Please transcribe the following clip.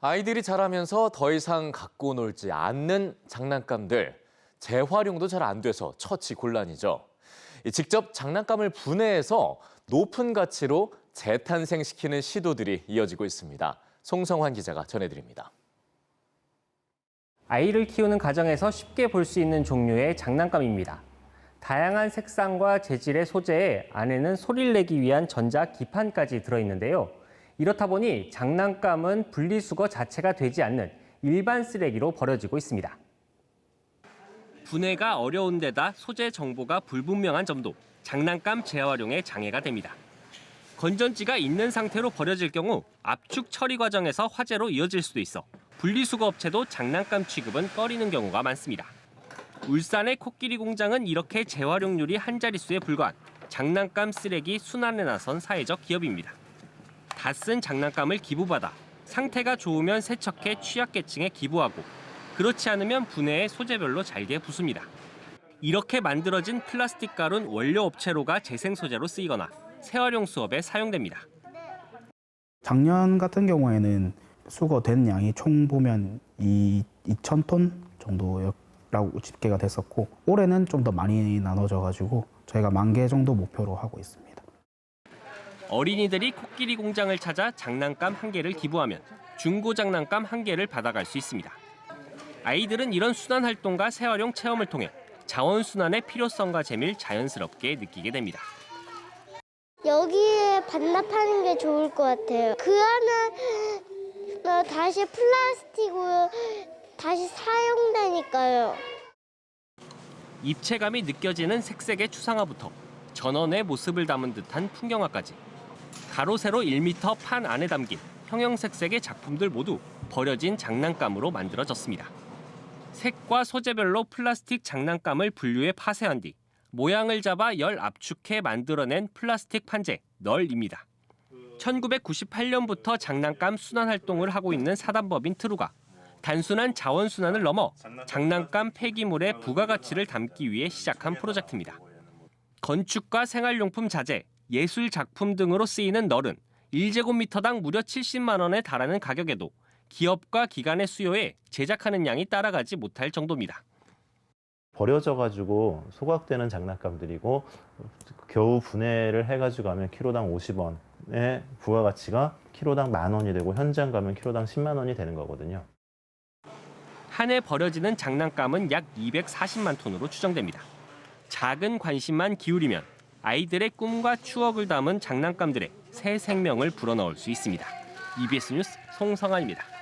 아이들이 자라면서 더 이상 갖고 놀지 않는 장난감들 재활용도 잘 안 돼서 처치 곤란이죠. 이 직접 장난감을 분해해서 높은 가치로 재탄생시키는 시도들이 이어지고 있습니다. 송성환 기자가 전해드립니다. 아이를 키우는 가정에서 쉽게 볼 수 있는 종류의 장난감입니다. 다양한 색상과 재질의 소재에 안에는 소리를 내기 위한 전자 기판까지 들어있는데요. 이렇다 보니 장난감은 분리수거 자체가 되지 않는 일반 쓰레기로 버려지고 있습니다. 분해가 어려운 데다 소재 정보가 불분명한 점도 장난감 재활용에 장애가 됩니다. 건전지가 있는 상태로 버려질 경우 압축 처리 과정에서 화재로 이어질 수도 있어 분리수거 업체도 장난감 취급은 꺼리는 경우가 많습니다. 울산의 코끼리 공장은 이렇게 재활용률이 한 자릿수에 불과한 장난감 쓰레기 순환에 나선 사회적 기업입니다. 다 쓴 장난감을 기부받아 상태가 좋으면 세척해 취약계층에 기부하고 그렇지 않으면 분해해 소재별로 잘게 부숩니다. 이렇게 만들어진 플라스틱 가루는 원료 업체로가 재생 소재로 쓰이거나 재활용 수업에 사용됩니다. 작년 같은 경우에는 수거된 양이 총 보면 이 2,000톤 정도라고 집계가 됐었고 올해는 좀 더 많이 나눠져 가지고 저희가 만 개 정도 목표로 하고 있습니다. 어린이들이 코끼리 공장을 찾아 장난감 한 개를 기부하면 중고 장난감 한 개를 받아갈 수 있습니다. 아이들은 이런 순환 활동과 재활용 체험을 통해 자원 순환의 필요성과 재미를 자연스럽게 느끼게 됩니다. 여기에 반납하는 게 좋을 것 같아요. 그 안은 어, 다시 플라스틱으로 다시 사용되니까요. 입체감이 느껴지는 색색의 추상화부터 전원의 모습을 담은 듯한 풍경화까지 가로 세로 1m 판 안에 담긴 형형색색의 작품들 모두 버려진 장난감으로 만들어졌습니다. 색과 소재별로 플라스틱 장난감을 분류해 파쇄한 뒤 모양을 잡아 열 압축해 만들어낸 플라스틱 판재 널입니다. 1998년부터 장난감 순환 활동을 하고 있는 사단법인 트루가 단순한 자원 순환을 넘어 장난감 폐기물의 부가가치를 담기 위해 시작한 프로젝트입니다. 건축과 생활용품 자재, 예술 작품 등으로 쓰이는 널은 1제곱미터당 무려 70만 원에 달하는 가격에도 기업과 기관의 수요에 제작하는 양이 따라가지 못할 정도입니다. 버려져 가지고 소각되는 장난감들이고 겨우 분해를 해 가지고 하면 키로당 50원의 부가가치가 키로당 만 원이 되고 현장 가면 키로당 10만 원이 되는 거거든요. 한 해 버려지는 장난감은 약 240만 톤으로 추정됩니다. 작은 관심만 기울이면 아이들의 꿈과 추억을 담은 장난감들의 새 생명을 불어넣을 수 있습니다. EBS 뉴스 송성환입니다.